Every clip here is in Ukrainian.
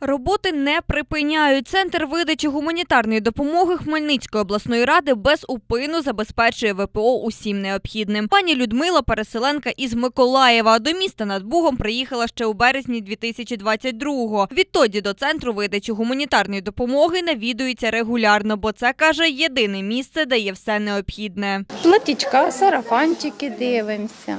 Роботи не припиняють. Центр видачі гуманітарної допомоги Хмельницької обласної ради без упину забезпечує ВПО усім необхідним. Пані Людмила, переселенка із Миколаєва, до міста над Бугом приїхала ще у березні 2022-го. Відтоді до центру видачі гуманітарної допомоги навідується регулярно, бо це каже єдине місце, де є все необхідне. Платічка, сарафанчики дивимося.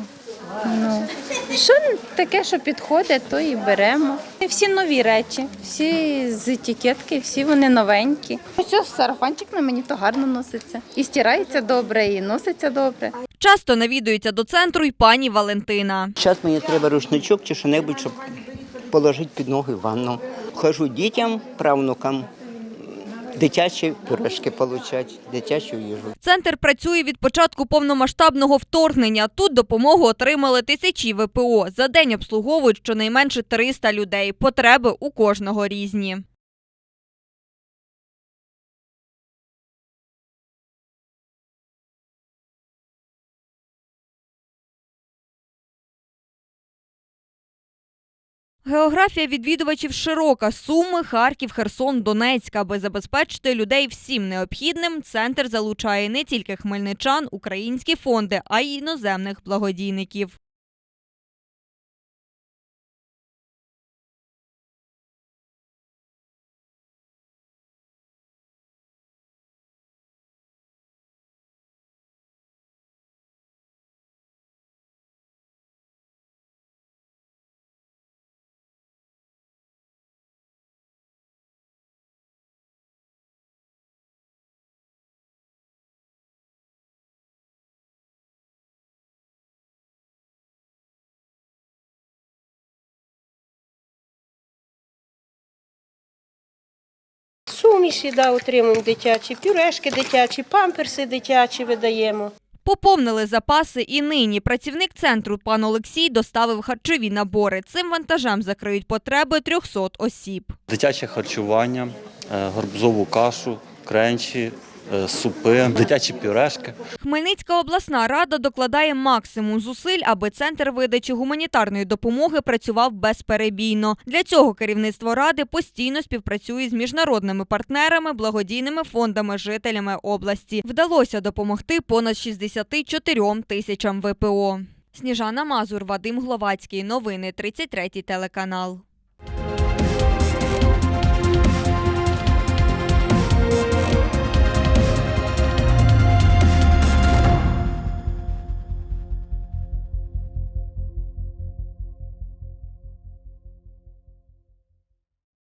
Ну, що таке, що підходить, то і беремо. Всі нові речі, всі з етикетки, всі вони новенькі. Ось сарафанчик на мені то гарно носиться. І стирається добре, і носиться добре. Часто навідується до центру й пані Валентина. Зараз мені треба рушничок чи що-небудь, щоб положити під ноги в ванну. Хожу дітям, правнукам, дитячі пюрешки отримати, дитячу їжу. Центр працює від початку повномасштабного вторгнення. Тут допомогу отримали тисячі ВПО. За день обслуговують щонайменше 300 людей. Потреби у кожного різні. Географія відвідувачів широка: Суми, Харків, Херсон, Донецьк. Аби забезпечити людей всім необхідним, центр залучає не тільки хмельничан, українські фонди, а й іноземних благодійників. Суміші да, отримуємо дитячі, пюрешки дитячі, памперси дитячі видаємо. Поповнили запаси і нині. Працівник центру пан Олексій доставив харчові набори. Цим вантажем закриють потреби 300 осіб. Дитяче харчування, горбзову кашу, кренчі, е, супи, дитячі пюрешки. Хмельницька обласна рада докладає максимум зусиль, аби центр видачі гуманітарної допомоги працював безперебійно. Для цього керівництво ради постійно співпрацює з міжнародними партнерами, благодійними фондами, жителями області. Вдалося допомогти понад 64 тисячам ВПО. Сніжана Мазур, Вадим Гловацький. Новини 33 телеканал.